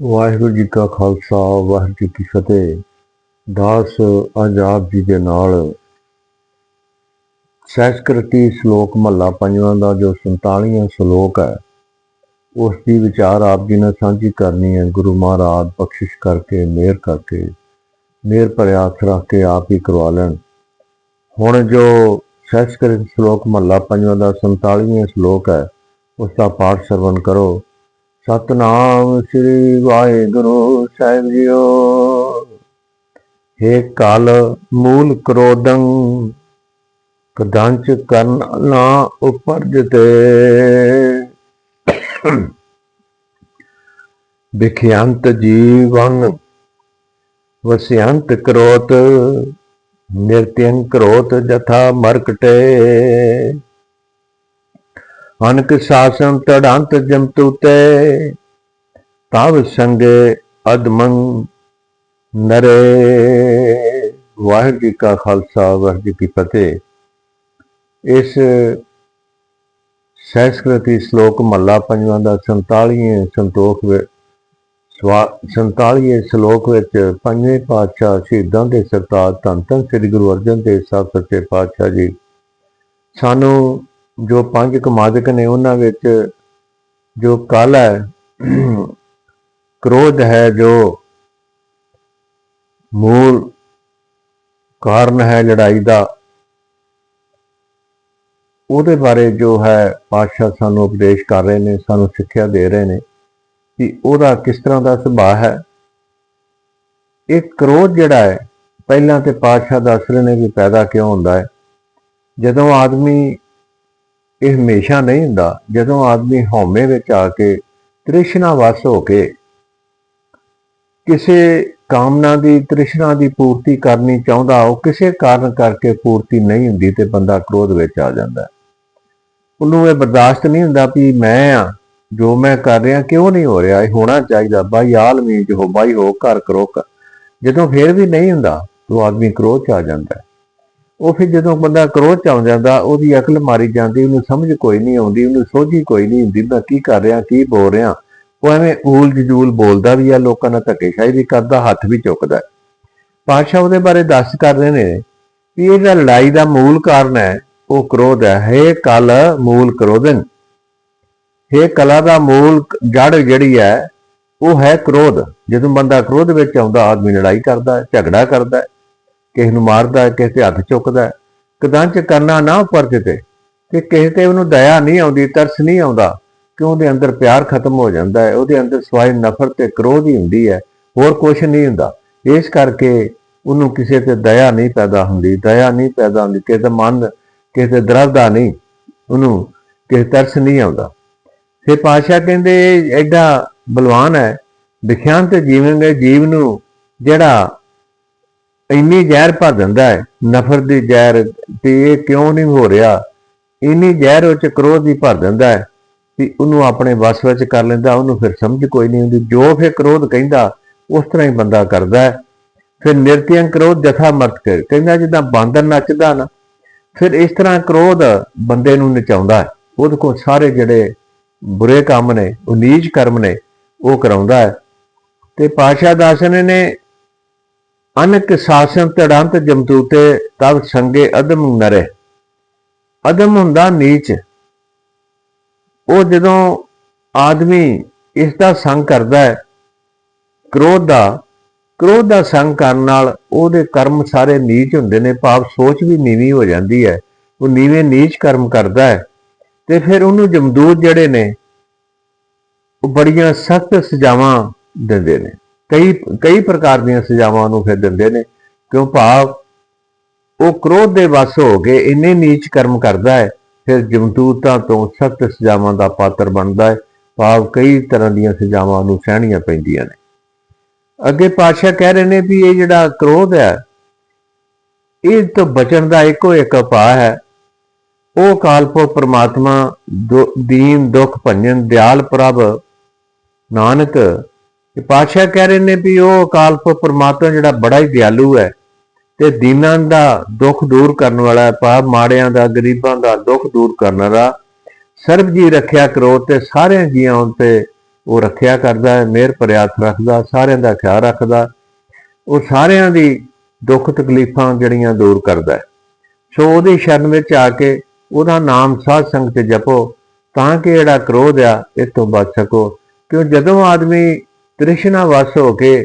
ਵਾਹਿਗੁਰੂ ਜੀ ਕਾ ਖਾਲਸਾ, ਵਾਹਿਗੁਰੂ ਜੀ ਕੀ ਫਤਿਹ। ਦਾਸ ਆਜ਼ਾਦ ਜੀ ਦੇ ਨਾਲ ਸੰਸਕ੍ਰਿਤੀ ਸ਼ਲੋਕ ਮਹੱਲਾ ਪੰਜਵਾਂ ਦਾ ਜੋ 47ਵਾਂ ਸ਼ਲੋਕ ਹੈ, ਉਸ ਦੀ ਵਿਚਾਰ ਆਪ ਜੀ ਨੇ ਸਾਂਝੀ ਕਰਨੀ ਹੈ। ਗੁਰੂ ਮਹਾਰਾਜ ਬਖਸ਼ਿਸ਼ ਕਰਕੇ, ਮਿਹਰ ਕਰਕੇ, ਮਿਹਰ ਭਰਿਆ ਹੱਥ ਰੱਖ ਕੇ ਆਪ ਹੀ ਕਰਵਾ ਲੈਣ। ਹੁਣ ਜੋ ਸੈਸਕ੍ਰਿਤ ਸ਼ਲੋਕ ਮਹੱਲਾ ਪੰਜਵਾਂ ਦਾ 47ਵਾਂ ਸ਼ਲੋਕ ਹੈ, ਉਸ ਦਾ ਪਾਠ ਸਰਵਣ ਕਰੋ। ਸਤਨਾਮ ਸ੍ਰੀ ਵਾਹਿਗੁਰੂ ਸਾਹਿਬ ਜੀਓ। ਹੇ ਕਾਲ ਮੂਲ ਕ੍ਰੋਧੰ, ਕਦਾਂਚ ਕਰਨ ਨਾ ਉਪਰਜਤੇ। ਵਿਖਿਆੰਤ ਜੀਵਨ ਵਸਿਆੰਤ ਕਰੋਤ, ਨਿਰਤਿਅੰ ਕਰੋਤ ਜਥਾ ਮਰਕਟੇ। ਅਨਕ ਸਾਸਨ ਤੜੰਤ ਜਮਤੂਤੇ ਤਵ ਸੰਗੇ ਅਦਮੰ ਨਰੇ। ਵਾਹਿਗੁਰੂ ਜੀ ਕਾ ਖਾਲਸਾ, ਵਾਹਿਗੁਰੂ ਜੀ ਕੀ ਫਤਿਹ। ਇਸ ਸੈਸਕ੍ਰਿਤੀ ਸ਼ਲੋਕ ਮਹੱਲਾ ਪੰਜਵਾਂ ਦਾ 47ਵੇਂ ਸੰਤੋਖ ਵਿੱਚ 47ਵੇਂ ਸ਼ਲੋਕ ਵਿੱਚ ਪੰਜਵੇਂ ਪਾਤਸ਼ਾਹ ਸ਼ਹੀਦਾਂ ਦੇ ਸਰਤਾਜ ਧੰਨ ਧੰਨ ਸ੍ਰੀ ਗੁਰੂ ਅਰਜਨ ਦੇਵ ਸਾਹਿਬ ਸੱਚੇ ਪਾਤਸ਼ਾਹ ਜੀ। ਸਾਨੂੰ ਜੋ ਪੰਜ ਕਮਾਦਕ ਨੇ ਉਹਨਾਂ ਵਿੱਚ ਜੋ ਕਲ ਹੈ, ਕ੍ਰੋਧ ਹੈ, ਜੋ ਮੂਲ ਕਾਰਨ ਹੈ ਲੜਾਈ ਦਾ, ਉਹਦੇ ਬਾਰੇ ਜੋ ਹੈ ਪਾਤਸ਼ਾਹ ਸਾਨੂੰ ਉਪਦੇਸ਼ ਕਰ ਰਹੇ ਨੇ, ਸਾਨੂੰ ਸਿੱਖਿਆ ਦੇ ਰਹੇ ਨੇ ਕਿ ਉਹਦਾ ਕਿਸ ਤਰ੍ਹਾਂ ਦਾ ਸੁਭਾਅ ਹੈ। ਇਹ ਕ੍ਰੋਧ ਜਿਹੜਾ ਹੈ, ਪਹਿਲਾਂ ਤੇ ਪਾਤਸ਼ਾਹ ਦੱਸ ਰਹੇ ਨੇ ਵੀ ਪੈਦਾ ਕਿਉਂ ਹੁੰਦਾ ਹੈ? ਜਦੋਂ ਆਦਮੀ ਇਹ ਹਮੇਸ਼ਾ ਨਹੀਂ ਹੁੰਦਾ। ਜਦੋਂ ਆਦਮੀ ਹਉਮੈ ਵਿੱਚ ਆ ਕੇ ਤ੍ਰਿਸ਼ਨਾ ਵਸ ਹੋ ਕੇ ਕਿਸੇ ਕਾਮਨਾ ਦੀ, ਤ੍ਰਿਸ਼ਨਾ ਦੀ ਪੂਰਤੀ ਕਰਨੀ ਚਾਹੁੰਦਾ, ਉਹ ਕਿਸੇ ਕਾਰਨ ਕਰਕੇ ਪੂਰਤੀ ਨਹੀਂ ਹੁੰਦੀ ਤੇ ਬੰਦਾ ਕ੍ਰੋਧ ਵਿੱਚ ਆ ਜਾਂਦਾ। ਉਹਨੂੰ ਇਹ ਬਰਦਾਸ਼ਤ ਨਹੀਂ ਹੁੰਦਾ ਵੀ ਮੈਂ ਆ, ਜੋ ਮੈਂ ਕਰ ਰਿਹਾ, ਕਿਉਂ ਨਹੀਂ ਹੋ ਰਿਹਾ? ਇਹ ਹੋਣਾ ਚਾਹੀਦਾ। ਬਾਈ ਆਲਮੀ ਜੋ ਬਾਈ ਹੋ ਕਰ ਕਰੋ ਕਰ। ਜਦੋਂ ਫੇਰ ਵੀ ਨਹੀਂ ਹੁੰਦਾ, ਉਹ ਆਦਮੀ ਕ੍ਰੋਧ ਚ ਆ ਜਾਂਦਾ। ਉਹ ਫਿਰ ਜਦੋਂ ਬੰਦਾ ਕ੍ਰੋਧ ਚ ਆ ਜਾਂਦਾ, ਉਹਦੀ ਅਕਲ ਮਾਰੀ ਜਾਂਦੀ, ਉਹਨੂੰ ਸਮਝ ਕੋਈ ਨਹੀਂ ਆਉਂਦੀ, ਉਹਨੂੰ ਸੋਝੀ ਕੋਈ ਨਹੀਂ ਹੁੰਦੀ, ਮੈਂ ਕੀ ਕਰ ਰਿਹਾ, ਕੀ ਬੋਲ ਰਿਹਾ। ਉਹ ਐਵੇਂ ਊਲ ਜਜ਼ੂਲ ਬੋਲਦਾ ਵੀ ਆ, ਲੋਕਾਂ ਨਾਲ ਧੱਕੇਸ਼ਾਹੀ ਵੀ ਕਰਦਾ, ਹੱਥ ਵੀ ਚੁੱਕਦਾ। ਹੈ। ਪਾਤਸ਼ਾਹ ਉਹਦੇ ਬਾਰੇ ਦੱਸ ਕਰ ਰਹੇ ਨੇ ਵੀ ਇਹਦਾ ਲੜਾਈ ਦਾ ਮੂਲ ਕਾਰਨ ਹੈ, ਉਹ ਕ੍ਰੋਧ ਹੈ। ਹੈ ਕਲ ਮੂਲ ਕ੍ਰੋਧਨ। ਇਹ ਕਲਾ ਦਾ ਮੂਲ ਜੜ ਜਿਹੜੀ ਹੈ, ਉਹ ਹੈ ਕ੍ਰੋਧ। ਜਦੋਂ ਬੰਦਾ ਕ੍ਰੋਧ ਵਿੱਚ ਆਉਂਦਾ, ਆਦਮੀ ਲੜਾਈ ਕਰਦਾ, ਝਗੜਾ ਕਰਦਾ ਕਿਸੇ ਨੂੰ ਮਾਰਦਾ ਹੈ, ਕਿਸੇ ਤੇ ਹੱਥ ਚੁੱਕਦਾ ਹੈ। ਕਦਾਂਚ ਕਰਨਾ ਨਾ ਪਰਜਤੇ ਤੇ ਕਿਸੇ ਤੇ ਉਹਨੂੰ ਦਇਆ ਨਹੀਂ ਆਉਂਦੀ, ਤਰਸ ਨਹੀਂ ਆਉਂਦਾ, ਕਿ ਉਹਦੇ ਅੰਦਰ ਪਿਆਰ ਖਤਮ ਹੋ ਜਾਂਦਾ ਹੈ, ਉਹਦੇ ਅੰਦਰ ਸਵਾਇ ਨਫ਼ਰਤ ਤੇ ਕ੍ਰੋਧ ਹੀ ਹੁੰਦੀ ਹੈ, ਹੋਰ ਕੁਝ ਨਹੀਂ ਹੁੰਦਾ। ਇਸ ਕਰਕੇ ਉਹਨੂੰ ਕਿਸੇ ਤੇ ਦਇਆ ਨਹੀਂ ਪੈਦਾ ਹੁੰਦੀ, ਦਇਆ ਨਹੀਂ ਪੈਦਾ ਹੁੰਦੀ, ਕਿਸੇ ਦਾ ਮਨ, ਕਿਸੇ ਤੇ ਦਰਦਾ ਨਹੀਂ, ਉਹਨੂੰ ਕਿਸੇ ਤਰਸ ਨਹੀਂ ਆਉਂਦਾ। ਫਿਰ ਪਾਸ਼ਾ ਕਹਿੰਦੇ, ਇਹ ਐਡਾ ਬਲਵਾਨ ਹੈ, ਵਿਖਿਆਨ ਤੇ ਜੀਵਨ ਜੀਵ ਨੂੰ ਜਿਹੜਾ ਇੰਨੀ ਜ਼ਹਿਰ ਭਰ ਦਿੰਦਾ ਹੈ ਨਫ਼ਰਤ ਦੀ ਜ਼ਹਿਰ ਤੇ ਇਹ ਕਿਉਂ ਨਹੀਂ ਹੋ ਰਿਹਾ? ਇੰਨੀ ਜ਼ਹਿਰ ਵਿੱਚ ਕ੍ਰੋਧ ਦੀ ਭਰ ਦਿੰਦਾ ਹੈ ਵੀ ਉਹਨੂੰ ਆਪਣੇ ਵਸ ਵਿੱਚ ਕਰ ਲੈਂਦਾ, ਉਹਨੂੰ ਫਿਰ ਸਮਝ ਕੋਈ ਨਹੀਂ ਹੁੰਦੀ। ਜੋ ਫਿਰ ਕ੍ਰੋਧ ਕਹਿੰਦਾ, ਉਸ ਤਰ੍ਹਾਂ ਹੀ ਬੰਦਾ ਕਰਦਾ ਹੈ। ਫਿਰ ਨਿਰਤਿਅੰ ਕ੍ਰੋਧ ਜਥਾ ਮਰਤ ਕਰ। ਕਹਿੰਦਾ ਜਿੱਦਾਂ ਬਾਂਦਰ ਨੱਚਦਾ ਨਾ, ਫਿਰ ਇਸ ਤਰ੍ਹਾਂ ਕ੍ਰੋਧ ਬੰਦੇ ਨੂੰ ਨਚਾਉਂਦਾ ਹੈ। ਉਹਦੇ ਕੋਲ ਸਾਰੇ ਜਿਹੜੇ ਬੁਰੇ ਕੰਮ ਨੇ, ਉਹ ਨੀਚ ਕਰਮ ਨੇ, ਉਹ ਕਰਾਉਂਦਾ ਹੈ। ਤੇ ਪਾਸ਼ਾ ਦਾਸਨ ਨੇ ਅਨਕ ਸਾਸਨ ਤੜੰਤ ਜਮਤੂਤੇ ਤਬ ਸੰਗੇ ਅਦਮ ਨਰੇ ਅਦਮ ਹੁੰਦਾ ਨੀਚ। ਉਹ ਜਦੋਂ ਆਦਮੀ ਇਸ ਦਾ ਸੰਗ ਕਰਦਾ ਹੈ, ਕ੍ਰੋਧ ਦਾ ਕ੍ਰੋਧ ਦਾ ਸੰਗ ਕਰਨ ਨਾਲ ਉਹਦੇ ਕਰਮ ਸਾਰੇ ਨੀਚ ਹੁੰਦੇ ਨੇ, ਭਾਵ ਸੋਚ ਵੀ ਨੀਵੀਂ ਹੋ ਜਾਂਦੀ ਹੈ। ਉਹ ਨੀਵੇਂ ਨੀਚ ਕਰਮ ਕਰਦਾ ਹੈ। ਤੇ ਫਿਰ ਉਹਨੂੰ ਜਮਦੂਤ ਜਿਹੜੇ ਨੇ, ਉਹ ਬੜੀਆਂ ਸਖਤ ਸਜ਼ਾਵਾਂ ਦਿੰਦੇ ਨੇ। ਕਈ ਕਈ ਪ੍ਰਕਾਰ ਦੀਆਂ ਸਜ਼ਾਵਾਂ ਨੂੰ ਫਿਰ ਦਿੰਦੇ ਨੇ, ਕਿਉਂ ਭਾਵ ਉਹ ਕ੍ਰੋਧ ਦੇ ਵਸ ਹੋ ਕੇ ਇੰਨੇ ਨੀਚ ਕਰਮ ਕਰਦਾ ਹੈ, ਫਿਰ ਜਮਦੂਤਾਂ ਤੋਂ ਸਖਤ ਸਜ਼ਾਵਾਂ ਦਾ ਪਾਤਰ ਬਣਦਾ ਹੈ, ਭਾਵ ਕਈ ਤਰ੍ਹਾਂ ਦੀਆਂ ਸਜ਼ਾਵਾਂ ਨੂੰ ਸਹਿਣੀਆਂ ਪੈਂਦੀਆਂ ਨੇ। ਅੱਗੇ ਪਾਤਸ਼ਾਹ ਕਹਿ ਰਹੇ ਨੇ ਵੀ ਇਹ ਜਿਹੜਾ ਕ੍ਰੋਧ ਹੈ, ਇਹ ਤੋਂ ਬਚਣ ਦਾ ਇੱਕੋ ਇੱਕ ਉਪਾਅ ਹੈ। ਉਹ ਕਾਲਪੋ ਪ੍ਰਮਾਤਮਾ ਦੁ- ਦੀਨ ਦੁੱਖ ਭੰਜਨ, ਦਿਆਲ ਪ੍ਰਭ, ਨਾਨਕ ਇਹ ਪਾਤਸ਼ਾਹ ਕਹਿ ਰਹੇ ਨੇ ਵੀ ਉਹ ਕਾਲਪੋ ਪਰਮਾਤਮਾ ਜਿਹੜਾ ਬੜਾ ਹੀ ਦਿਆਲੂ ਹੈ ਤੇ ਦੀਨਾਂ ਦਾ ਦੁੱਖ ਦੂਰ ਕਰਨ ਵਾਲਾ ਹੈ ਪਾਪ ਮਾੜਿਆਂ ਦਾ, ਗਰੀਬਾਂ ਦਾ ਦੁੱਖ ਦੂਰ ਕਰਨ ਵਾਲਾ। ਸਰਬ ਜੀ ਰੱਖਿਆ ਕਰੋ ਤੇ ਸਾਰਿਆਂ ਜੀਆਂ ਉੱਤੇ ਉਹ ਰੱਖਿਆ ਕਰਦਾ ਹੈ, ਮਿਹਰ ਭਰਿਆ ਰੱਖਦਾ, ਸਾਰਿਆਂ ਦਾ ਖਿਆਲ ਰੱਖਦਾ। ਉਹ ਸਾਰਿਆਂ ਦੀ ਦੁੱਖ ਤਕਲੀਫਾਂ ਜਿਹੜੀਆਂ ਦੂਰ ਕਰਦਾ ਹੈ। ਸੋ ਉਹਦੀ ਸ਼ਰਨ ਵਿੱਚ ਆ ਕੇ ਉਹਦਾ ਨਾਮ ਸਾਧ ਸੰਗਤ 'ਚ ਜਪੋ, ਤਾਂ ਕਿ ਜਿਹੜਾ ਕ੍ਰੋਧ ਆ ਇਸ ਤੋਂ ਬਚ ਸਕੋ। ਕਿਉਂ? ਜਦੋਂ ਆਦਮੀ ਤ੍ਰਿਸ਼ਨਾ ਵਸ ਹੋ ਕੇ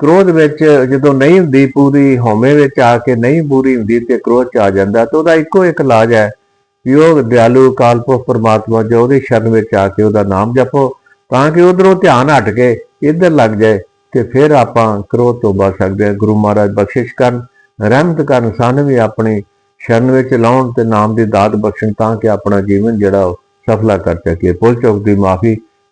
ਕ੍ਰੋਧ ਵਿੱਚ ਜਦੋਂ ਨਹੀਂ ਹੁੰਦੀ, ਪੂਰੀ ਹਉਮੈ ਵਿੱਚ ਆ ਕੇ ਨਹੀਂ ਪੂਰੀ ਹੁੰਦੀ ਤੇ ਕ੍ਰੋਧ ਚ ਆ ਜਾਂਦਾ, ਤਾਂ ਉਹਦਾ ਇੱਕੋ ਇੱਕ ਇਲਾਜ ਹੈ ਵੀ ਉਹ ਦਿਆਲੂ ਕਾਲਪੁਰਖ ਪਰਮਾਤਮਾ ਜੋ ਉਹਦੀ ਸ਼ਰਨ ਵਿੱਚ ਆ ਕੇ ਉਹਦਾ ਨਾਮ ਜਪੋ, ਤਾਂ ਕਿ ਉਧਰੋਂ ਧਿਆਨ ਹਟ ਕੇ ਇੱਧਰ ਲੱਗ ਜਾਏ ਤੇ ਫਿਰ ਆਪਾਂ ਕ੍ਰੋਧ ਤੋਂ ਬਚ ਸਕਦੇ ਹਾਂ। ਗੁਰੂ ਮਹਾਰਾਜ ਬਖਸ਼ਿਸ਼ ਕਰਨ, ਰਹਿਮਤ ਕਰਨ, ਸਾਨੂੰ ਵੀ ਆਪਣੀ ਸ਼ਰਨ ਵਿੱਚ ਲਾਉਣ ਤੇ ਨਾਮ ਦੀ ਦਾਤ ਬਖਸ਼ਣ ਤਾਂ ਕਿ ਆਪਣਾ ਜੀਵਨ ਜਿਹੜਾ ਉਹ ਸਫਲਾ ਕਰ ਸਕੀਏ। ਪੁੱਲ ਚੁੱਕ ਦੀ ਮਾਫੀ